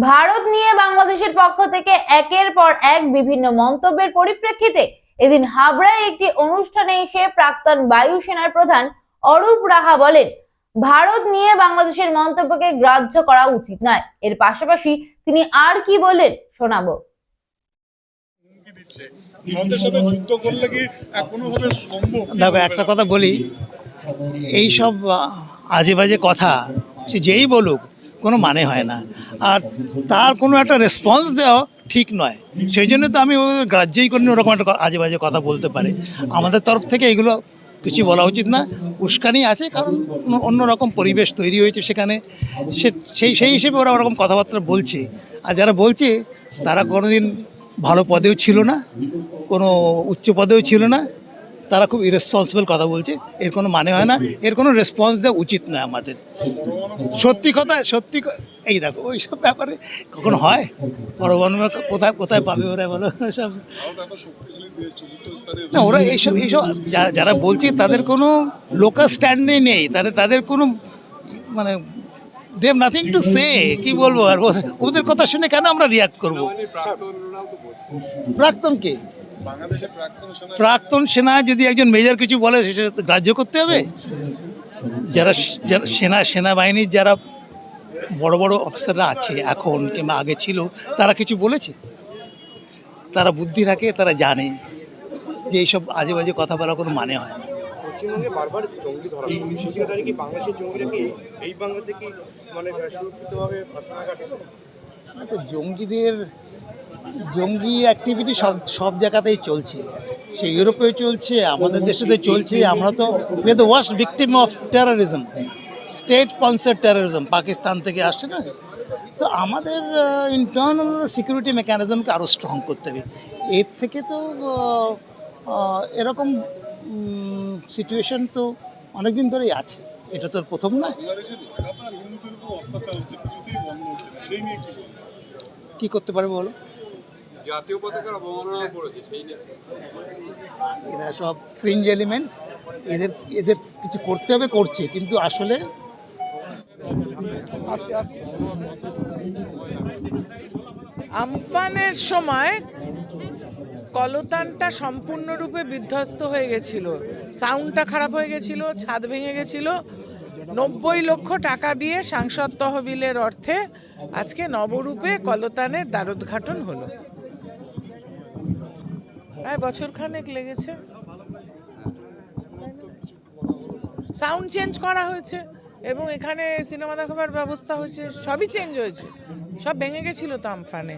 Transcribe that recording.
ভারত নিয়ে বাংলাদেশের পক্ষ থেকে একের পর এক বিভিন্ন মন্তব্যের পরিপ্রেক্ষিতে এদিন হাবড়ায় একটি অনুষ্ঠানে এসে প্রাক্তন বায়ুসেনার প্রধান অরূপ রাহা বলেন ভারত নিয়ে বাংলাদেশের মন্তব্যকে গ্রাহ্য করা উচিত নয়। এর পাশাপাশি তিনি আর কি বলেন শোনাবো। দেখো একটা কথা বলি। এই সব আজে বাজে কথা যেই বলুক কোনো মানে হয় না। আর তার কোনো একটা রেসপন্স দেওয়া ঠিক নয়। সেই জন্য তো আমি গ্রাহ্যই করিনি ওরকম একটা আজে বাজে কথা বলতে পারে। আমাদের তরফ থেকে এগুলো কিছু বলা উচিত না। উস্কানি আছে, কারণ অন্য- অন্যরকম পরিবেশ তৈরি হয়েছে সেখানে। সেই সেই হিসেবে ওরা ওরকম কথাবার্তা বলছে। আর যারা বলছে, তারা কোনোদিন ভালো পদেও ছিল না, কোনো উচ্চ পদেও ছিল না। তারা খুব ইরেসপন্সিবল কথা বলছে। এর কোনো মানে হয় না। এর কোনো রেসপন্স দেওয়া উচিত নয় আমাদের। সত্যি কথা, সত্যি এই দেখো ওই সব ব্যাপারে কখন হয়? পরমাণু কোথায় কোথায় পাবে ওরা বলো? সব না, ওরা এইসব এইসব যারা যারা বলছে তাদের কোনো লোকাল স্ট্যান্ডে নেই। তাদের তাদের কোনো মানে দেব নাথিং টু সে কি বলব? আর ওদের কথা শুনে কেন আমরা রিয়াক্ট করব? প্রাক্তন কে? প্রাক্তন সেনা যদি একজন মেজর কিছু বলে সেটা গ্রাহ্য করতে হবে? যারা সেনা সেনাবাহিনীর যারা বড় বড় অফিসাররা আছে এখন কিংবা আগে ছিল, তারা কিছু বলেছে? তারা বুদ্ধি রাখে, তারা জানে যে এইসব আজে বাজে কথা বলা কোনো মানে হয় না। পশ্চিমবঙ্গে বারবার জঙ্গি ধরা পড়ছে সেই জায়গা কি বাংলাদেশের জঙ্গিরা কি এই বাংলাতে কি মানে সুরক্ষিতভাবে কাটছে তো জঙ্গিদের জঙ্গি অ্যাক্টিভিটি সব সব জায়গাতেই চলছে। সে ইউরোপেও চলছে আমাদের দেশেতে চলছে। আমরা তো we are the worst victim of terrorism state sponsor terrorism Pakistan থেকে আসছে না? তো আমাদের ইন্টারনাল সিকিউরিটি মেকানিজমকে আরও স্ট্রং করতে হবে। এর থেকে তো এরকম সিচুয়েশন তো অনেক দিন ধরেই আছে। এটা তো প্রথম না। কি করতে পারবে বলো? জাতীয় পতাকার অবমাননা করেছে সেই এরা সব ফ্রিঞ্জ এলিমেন্টস এদের এদের কিছু করতে হবে করছে। কিন্তু আসলে আমফানের সময় কলতানটা সম্পূর্ণরূপে বিধ্বস্ত হয়ে গেছিল। সাউন্ডটা খারাপ হয়ে গেছিল, ছাদ ভেঙে গেছিল। নব্বই লক্ষ টাকা দিয়ে সাংসদ তহবিলের অর্থে আজকে নবরূপে কলতানের দ্বারোদ্ঘাটন হলো। প্রায় বছরখানেক লেগেছে। সাউন্ড চেঞ্জ করা হয়েছে এবং এখানে সিনেমা দেখাবার ব্যবস্থা হয়েছে, সবই চেঞ্জ হয়েছে। সব ভেঙে গেছিল তো আমফানে।